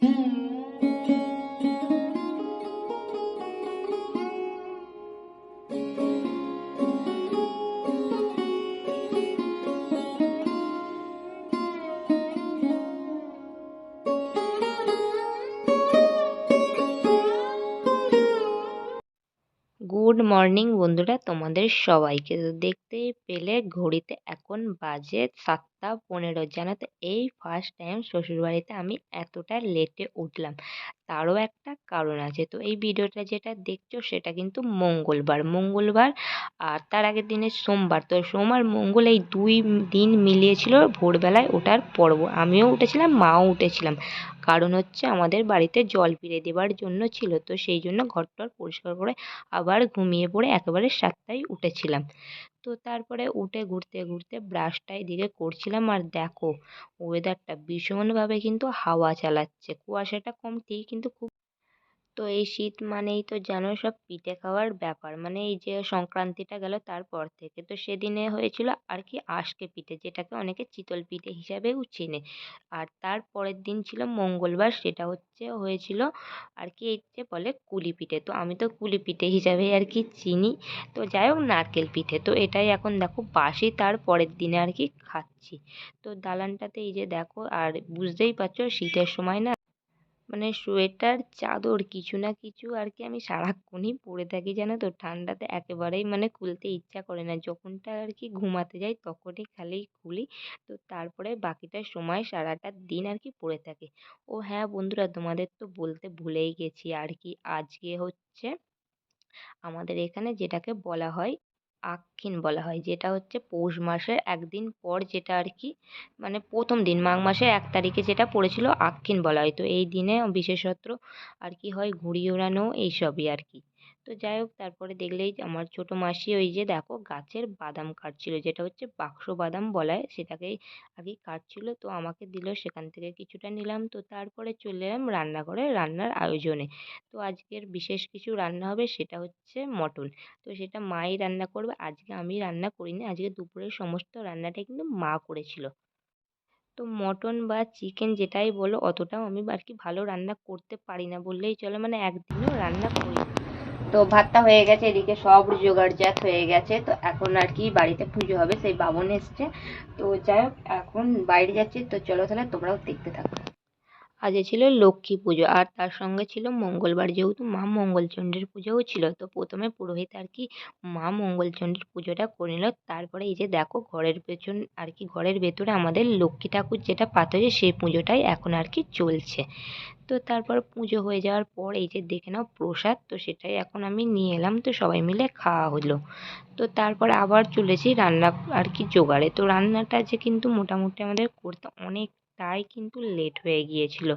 Good morning বন্ধুরা তোমাদের সবাইকে তো দেখতেই পেলে ঘড়িতে এখন বাজে সাতটা পনেরো জানো তো এই ফার্স্ট টাইম শ্বশুরবাড়িতে আমি এতটা লেটে উঠলাম। তারও একটা কারণ আছে। তো এই ভিডিওটা যেটা দেখছ সেটা কিন্তু মঙ্গলবার। মঙ্গলবার আর তার আগের দিনে সোমবার। তো সোম আর মঙ্গল এই দুই দিন মিলিয়েছিল ভোরবেলায় ওঠার পর্ব। আমিও উঠেছিলাম, মাও উঠেছিলাম। কারণ হচ্ছে আমাদের বাড়িতে জল ফিরে দেওয়ার জন্য ছিল। তো সেই জন্য ঘরটর পরিষ্কার করে আবার ঘুমিয়ে পড়ে একেবারে সাতটায় উঠেছিলাম। তো তারপরে উঠে ঘুরতে ঘুরতে ব্রাশটা এদিকে করছিলাম আর দেখো ওয়েদারটা ভীষণভাবে কিন্তু হাওয়া চালাচ্ছে। কুয়াশাটা কম ঠিক কিন্তু খুব তো এই শীত মানেই তো জানো সব পিঠে খাওয়ার ব্যাপার। মানে এই যে সংক্রান্তিটা গেল তারপর থেকে। তো সেদিনে হয়েছিল আর কি আজকে পিঠে, যেটাকে অনেকে চিতল পিঠে হিসাবেও চেনে। আর তার পরের দিন ছিল মঙ্গলবার, সেটা হচ্ছে হয়েছিল আর কি এই যে বলে কুলি পিঠে। তো আমি তো কুলি পিঠে হিসাবে আর কি চিনি। তো যাই হোক, নারকেল পিঠে। তো এটাই এখন দেখো বাসি, তার পরের দিনে আর কি খাচ্ছি। তো দালানটাতে এই যে দেখো, আর বুঝতেই পারছ শীতের সময় না মানে সোয়েটার, চাদর কিছু না কিছু আর কি আমি সারাক্ষণই পরে থাকি জানো তো? ঠান্ডাতে একেবারেই মানে খুলতে ইচ্ছা করে না। যখনটা আর কি ঘুমাতে যাই তখনই খালি খুলি। তো তারপরে বাকিটা সময় সারাটা দিন আর কি পরে থাকি। ও হ্যাঁ বন্ধুরা, তোমাদের তো বলতে ভুলেই গেছি। আর কি আজকে হচ্ছে আমাদের এখানে যেটাকে বলা হয় আক্ষিন বলা হয়। যেটা হচ্ছে পৌষ মাসের একদিন পর যেটা আর কি মানে প্রথম দিন, মাঘ মাসের এক তারিখে যেটা পড়েছিল আক্ষিন বলা হয়। তো এই দিনে বিশেষত্ব আর কি হয়, ঘুড়ি ওড়ানো এইসবই আর কি। তো যাই হোক, তারপরে দেখলেই আমার ছোটো মাসি ওই যে দেখো গাছের বাদাম কাটছিল, যেটা হচ্ছে বাক্স বাদাম বলা হয় সেটাকেই কি কাটছিল। তো আমাকে দিল, সেখান থেকে কিছুটা নিলাম। তো তারপরে চলে এলাম রান্নাঘরে রান্নার আয়োজনে। তো আজকের বিশেষ কিছু রান্না হবে সেটা হচ্ছে মটন। তো সেটা মাই রান্না করবে, আজকে আমি রান্না করিনি, আজকে দুপুরের সমস্ত রান্নাটাই কিন্তু মা করেছিল। তো মটন বা চিকেন যেটাই বলো, অতটাও আমি আর কি ভালো রান্না করতে পারি না বললেই চলে। মানে একদিনও রান্না করি তো ভাতটা হয়ে গেছে, এদিকে সব জোগাড় জাত হয়ে গেছে। তো এখন আর কি বাড়িতে পুজো হবে, সেই বামন এসছে। তো যাই হোক, এখন বাইরে যাচ্ছি। তো চলো তাহলে তোমরাও দেখতে থাকো। আজকে ছিল লক্ষ্মী পুজো আর তার সঙ্গে ছিল মঙ্গলবার। যেহেতু মা মঙ্গলচণ্ডীর পুজোও ছিল, তো প্রথমে পুরোহিত আর কি মা মঙ্গলচণ্ডীর পুজোটা করে নিল। তারপরে এই যে দেখো ঘরের পেছন আর কি ঘরের ভেতরে আমাদের লক্ষ্মী ঠাকুর যেটা পাথরে সেই পুজোটাই এখন আর কি চলছে। তো তারপর পুজো হয়ে যাওয়ার পর এই যে দেখে নাও প্রসাদ, তো সেটাই এখন আমি নিয়ে এলাম। তো সবাই মিলে খাওয়া হলো। তো তারপর আবার চলেছি রান্না আর কি জোগাড়ে। তো রান্নাটা যে কিন্তু মোটামুটি আমাদের করতে অনেকটাই কিন্তু লেট হয়ে গিয়েছিল।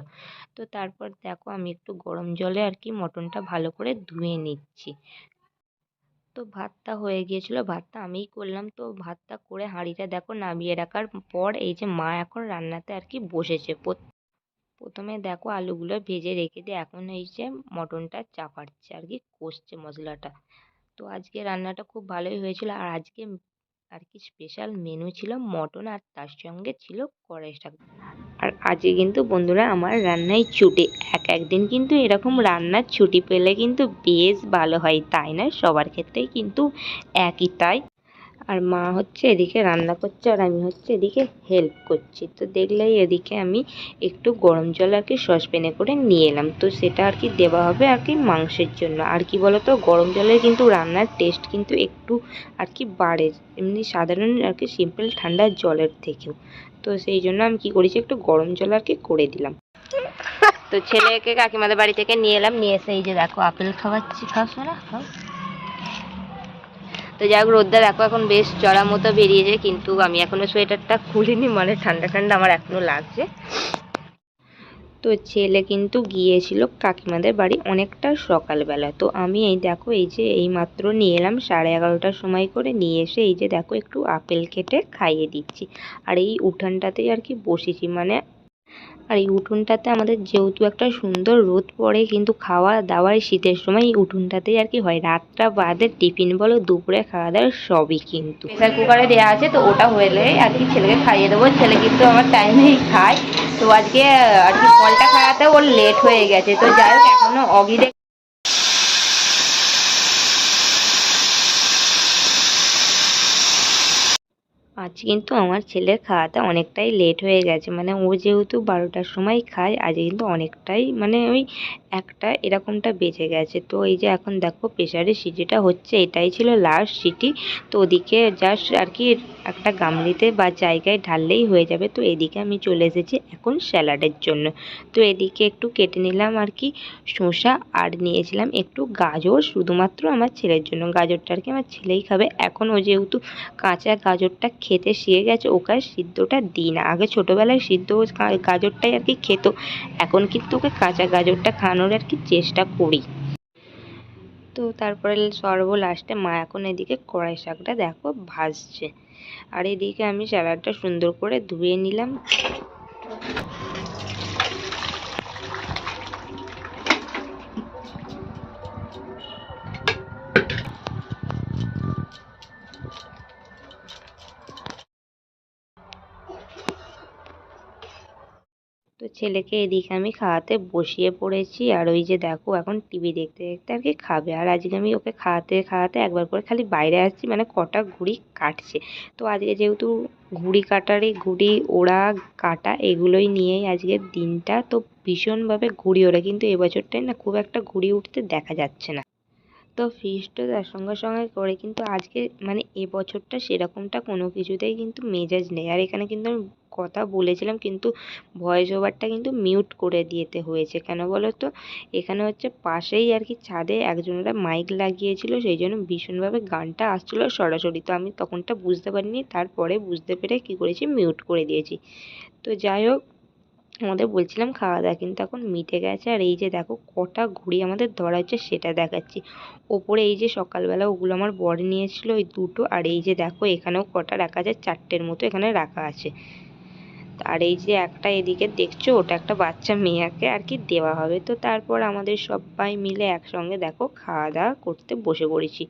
তো তারপর দেখো আমি একটু গরম জলে আর কি মটনটা ভালো করে ধুয়ে নিচ্ছি। তো ভাতটা হয়ে গিয়েছিল, ভাতটা আমিই করলাম। তো ভাতটা করে হাঁড়িটা দেখো নামিয়ে রাখার পর এই যে মা এখন রান্নাতে আর কি বসেছে। প্রথমে দেখো আলুগুলো ভেজে রেখে দিয়ে এখন এই যে মটনটা চাপাচ্ছে আর কি, কষছে মশলাটা। তো আজকে রান্নাটা খুব ভালোই হয়েছিল। আর আজকে আর কি স্পেশাল মেনু ছিল মটন আর তার সঙ্গে ছিল কড়াই শাক। আর আজকে কিন্তু বন্ধুরা আমার রান্নায় ছুটি। এক একদিন কিন্তু এরকম রান্নার ছুটি পেলে কিন্তু বেশ ভালো হয়, তাই না? সবার ক্ষেত্রেই কিন্তু একই, তাই? আর মা হচ্ছে এদিকে রান্না করছে আর আমি হচ্ছে এদিকে হেল্প করছি। তো দেখলেই এদিকে আমি একটু গরম জল আর কি সসপ্যানে করে নিয়ে এলাম। তো সেটা আর কি দেওয়া হবে আর কি মাংসের জন্য। আর কি বলতো, গরম জলের কিন্তু রান্নার টেস্ট কিন্তু একটু আর কি বাড়ে। এমনি সাধারণ আর কি সিম্পল ঠান্ডা জলের থেকেও। তো সেই জন্য আমি কি করেছি, একটু গরম জল আর কি করে দিলাম। তো ছেলেকে কাকিমাদের বাড়ি থেকে নিয়ে এলাম। নিয়ে এসে এই যে দেখো, আপেল খাওয়াচ্ছি। খাস না খাও। তো যাই হোক রোদটা দেখো এখন বেশ চড়া মতো বেরিয়েছে, কিন্তু আমি এখনও সোয়েটারটা খুলিনি মানে ঠান্ডা ঠান্ডা আমার এখনও লাগছে। তো ছেলে কিন্তু গিয়েছিল কাকিমাদের বাড়ি অনেকটা সকালবেলা তো আমি এই দেখো, এই যে এই মাত্র নিয়ে এলাম, সাড়ে এগারোটার সময় করে নিয়ে এসে এই যে দেখো, একটু আপেল কেটে খাইয়ে দিচ্ছি। আর এই উঠানটাতেই আর কি বসেছি মানে আর এই উঠোনটাতে আমাদের যেহেতু একটা সুন্দর রোদ পড়ে, কিন্তু খাওয়া দাওয়ার শীতের সময় এই উঠোনটাতেই আর কি হয়। রাতটা বাদে টিফিন বলো, দুপুরে খাওয়া দাওয়া সবই কিন্তু। প্রেসার কুকারে দেওয়া আছে, তো ওটা হলে আর কি ছেলেকে খাইয়ে দেবো। ছেলে কিন্তু আমার টাইমেই খায়। তো আজকে আর কি ফলটা খাওয়াতে ওর লেট হয়ে গেছে। তো যাই হোক, এখনও অগিরে আজ কিন্তু আমার ছেলের খাওয়াতে অনেকটাই লেট হয়ে গেছে। মানে ও যেহেতু বারোটার সময় খায়, আজ কিন্তু অনেকটাই মানে ওই একটা এরকমটা বেজে গেছে। তো এই যে এখন দেখো প্রেশারের সিটিটা হচ্ছে, এটাই ছিল লাস্ট সিটি তো ওদিকে জাস্ট আর কি একটা গামলিতে বা জায়গায় ঢাললেই হয়ে যাবে। তো এদিকে আমি চলে এসেছি এখন স্যালাডের জন্য। তো এদিকে একটু কেটে নিলাম আর কি শসা আর নিয়েছিলাম একটু গাজর, শুধুমাত্র আমার ছেলের জন্য। গাজরটা আর কি আমার ছেলেই খাবে। এখন ও যেহেতু কাঁচা গাজরটা খেতে শিখে গেছে, ওকে আর সিদ্ধটা দিই না। আগে ছোটোবেলায় সিদ্ধ গাজরটাই আর কি খেত, এখন কিন্তু ওকে কাঁচা গাজরটা খাওয়ানোর আর কি চেষ্টা করি। তো তারপরে সর্ব লাস্টে মা এখন এদিকে কড়াই শাকটা দেখো ভাজছে। আর এদিকে আমি স্যালাডটা সুন্দর করে ধুয়ে নিলাম। তো ছেলেকে এদিকে আমি খাওয়াতে বসিয়ে পড়েছি। আর ওই যে দেখো, এখন টিভি দেখতে দেখতে আর কি খাবে। আর আজকে আমি ওকে খাওয়াতে খাওয়াতে একবার করে খালি বাইরে আসছি মানে কটা ঘুড়ি কাটছে। তো আজকে যেহেতু ঘুড়ি কাটারই ঘুড়ি ওড়া, কাটা এগুলোই নিয়েই আজকের দিনটা। তো ভীষণভাবে ঘুড়ি ওড়ে, কিন্তু এবছরটায় না খুব একটা ঘুড়ি উঠতে দেখা যাচ্ছে না। তো ফিস্টও তার সঙ্গে সঙ্গে করে, কিন্তু আজকে মানে এবছরটা সেরকমটা কোনো কিছুতেই কিন্তু মেজাজ নেই। আর এখানে কিন্তু আমি কথা বলেছিলাম কিন্তু ভয়েস ওভারটা কিন্তু মিউট করে দিতে হয়েছে। কেন বলো তো এখানে হচ্ছে পাশেই আর কি ছাদে একজনেরা মাইক লাগিয়েছিল, সেই জন্য ভীষণভাবে গানটা আসছিল সরাসরি। তো আমি তখনটা বুঝতে পারিনি, তারপরে বুঝতে পেরে কী করেছি মিউট করে দিয়েছি। তো যাই হোক, আমাদের বলছিলাম খাওয়া দাওয়া, কিন্তু এখন মিটে গেছে। আর এই যে দেখো, কটা ঘুড়ি আমাদের ধরা হচ্ছে, সেটা দেখাচ্ছি। ওপরে এই যে সকালবেলা ওগুলো আমার বর নিয়েছিল, ওই দুটো। আর এই যে দেখো, এখানেও কটা রাখা আছে, চারটের মতো এখানে রাখা আছে। আর এই যে একটা এদিকে দেখছ, ওটা একটা বাচ্চা মেয়েকে আর কি দেওয়া হবে। তো তারপর আমাদের সবাই মিলে একসঙ্গে দেখো খাওয়া দাওয়া করতে বসে পড়েছি।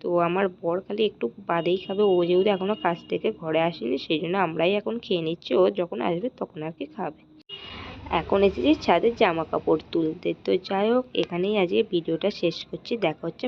তো আমার বর খালি একটু বাদেই খাবে, ও যেহেতু এখনও কাজ থেকে ঘরে আসেনি, সেই জন্য আমরাই এখন খেয়ে নিচ্ছি, ও যখন আসবে তখন আর কি খাবে। এখন এসেছি ছাদের জামা কাপড় তুলতে। তো যাই হোক, এখানেই আজকে ভিডিওটা শেষ করছি, দেখা হচ্ছে